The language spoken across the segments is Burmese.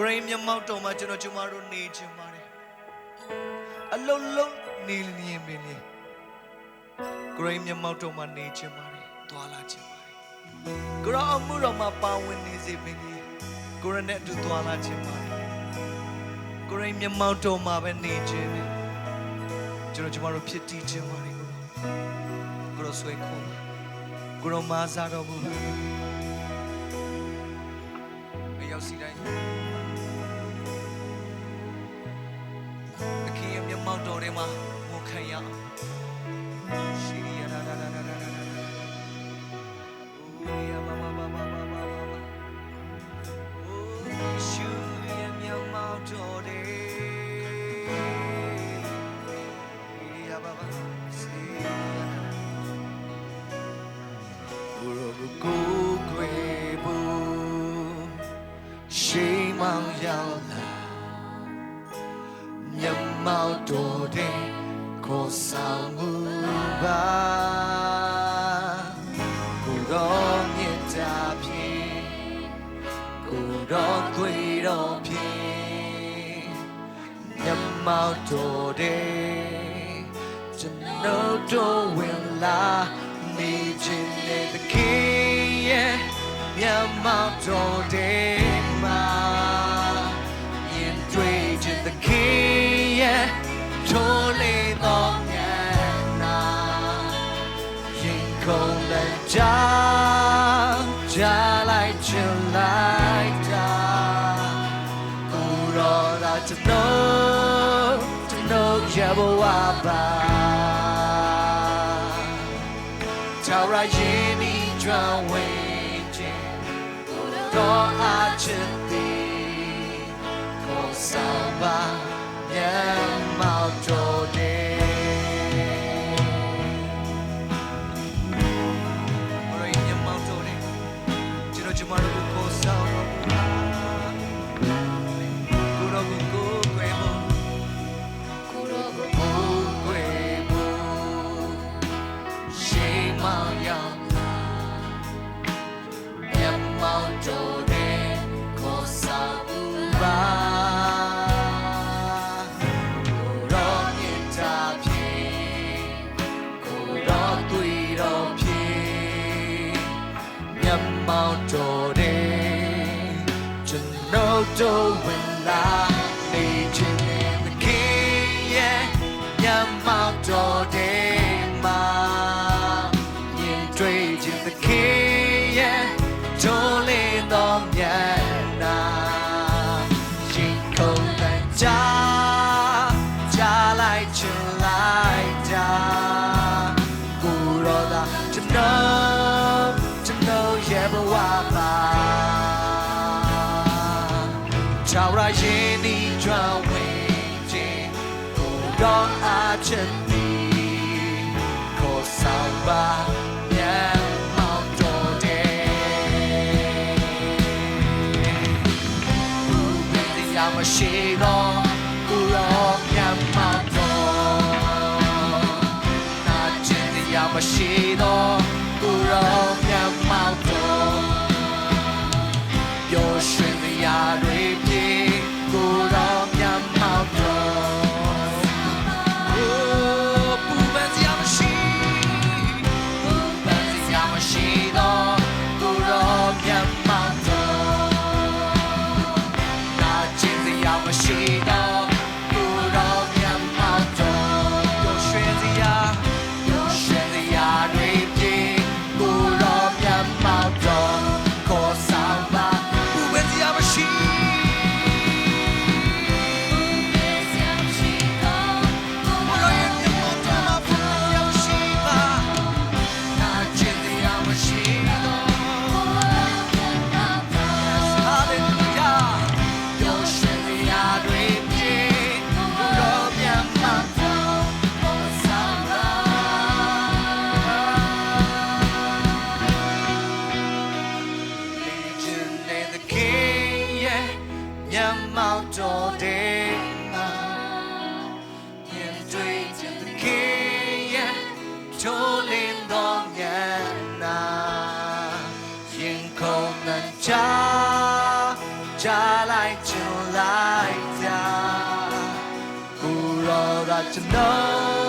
ဂရိမျက်မှောက်တော်မှာကျွန်တော်ကျမတို့နေခြင်းပါတယ်အလုံးလုံးနေလျင်ပင်လေဂရိမျက်မှောက်တော်မှာနေခြင်းပါတယ်သွာလာခြင်းပါတယ်ဂရအမှုတော်မှာပါဝင်နေစေပင်လေကိုရနဲ့အတူသွာလာခြင်းပါတယ်ဂရိမျက်မှောက်တော်မှာပဲနေခြင်းနဲ့ကျွန်တော်ကျမတို့ဖြစ်တည်ခြင်းပါတယ်ကိုကိုရဆွေခေါ်ပါကိုရမာစားတော်မူပါအရောက်စီတိုင်း မှောက်တော်ထဲ မျက်မှောက်တော်တဲ့ကျွန်တော်တို့ဝင်လာနေခြင်းနဲ့တခင်ရဲ့မျက်မှောက်တော်တဲ့မှာရင်တွေ့ခြင်းသခ တော်ရဘဝပါချာရရင်ဒီကျွမ်းဝင်ခြင်းတော့အချ မျက်မှောက်တော်တဲ့ကျွန်တော်တို့ဝင် တော့အချစ်သည်ကိုဆောင်ပါမြန်မောင်တော်တဲ့တရားမရှိတော့ကိုရောမြတ်မောင်တော်နာကျင်တရားမရှိတော့ကိုရော Yana. Yen Kong and Cha, Cha လိုက်ချင်လို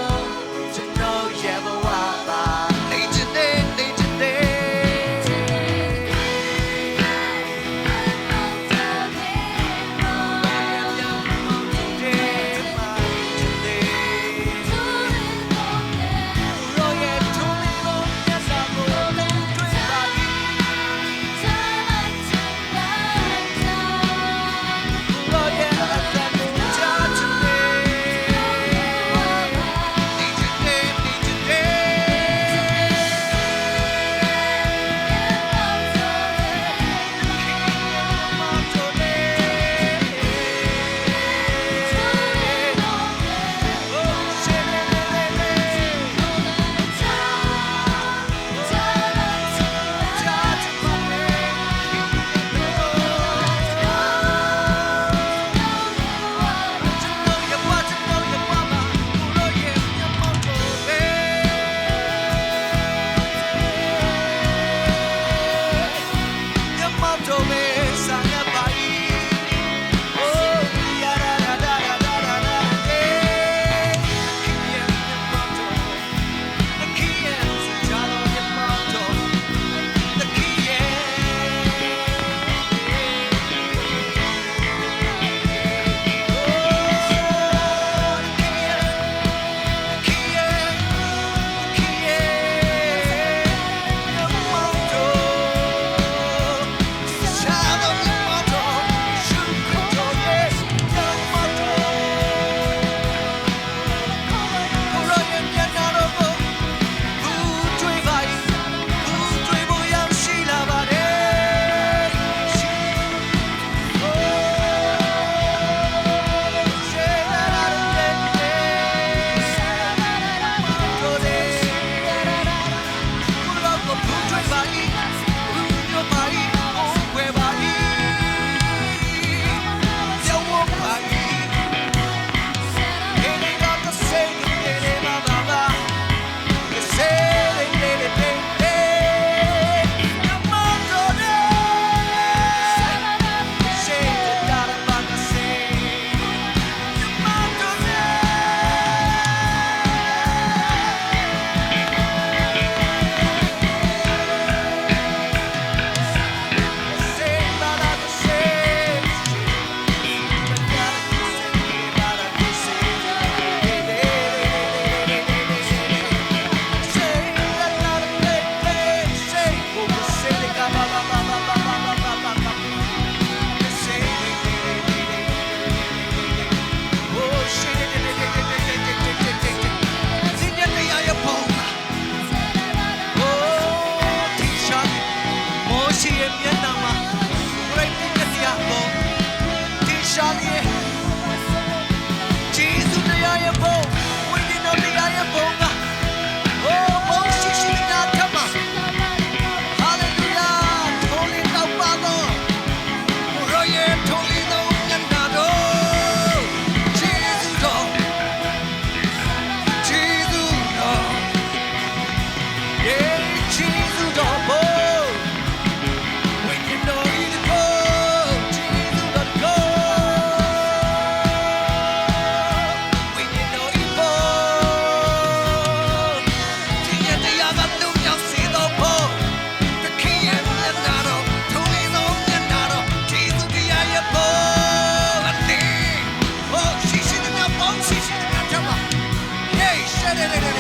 Dale, dale.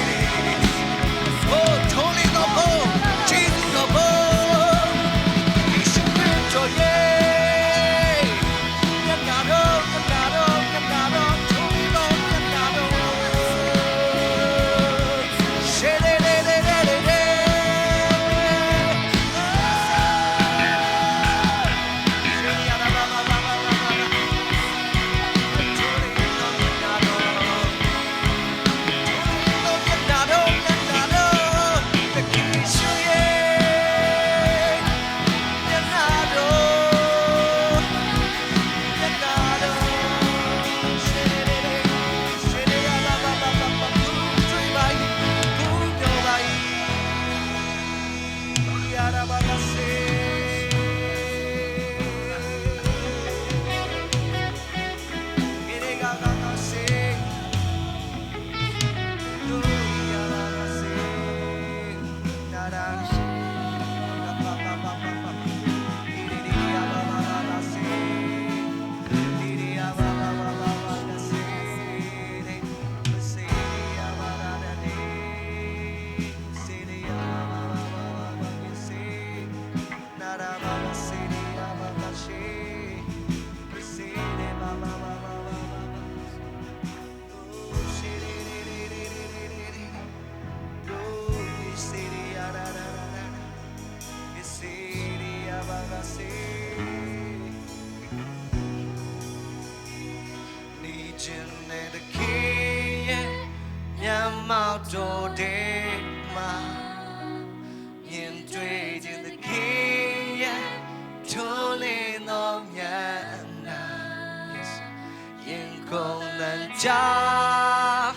ကြား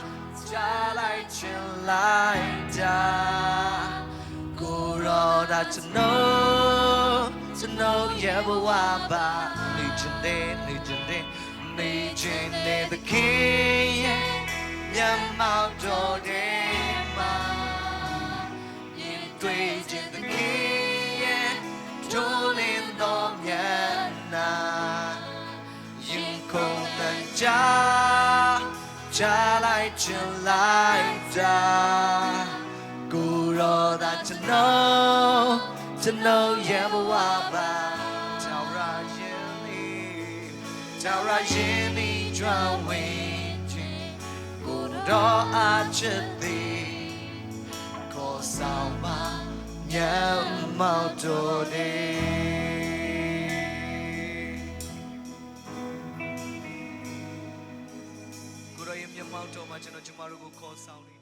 ကြားလိုက်ချင်လိုက်တာကိုရောဒါကျွန်တော်ကျွန်တော်ရဲ့ဘဝပါနေချင်တယ်နေချင်တယ် ချလိုက်ချင်လိုက်တာကိုရောသာကျွန်တော်ကျွန်တော်ရဲ့ဘဝပါတောင်ရရင်လေးတောင်ရရင်လေးကြွဝင်ခြင်းကိုတော့အချစ်သည်ခေါ်ဆောင်ပါညမောင်တော် ကိုရောရဲ့မျက်မှောက်တော်မှာကျွန်တော်ကျမတို့ကိုခေါ်ဆောင်နေ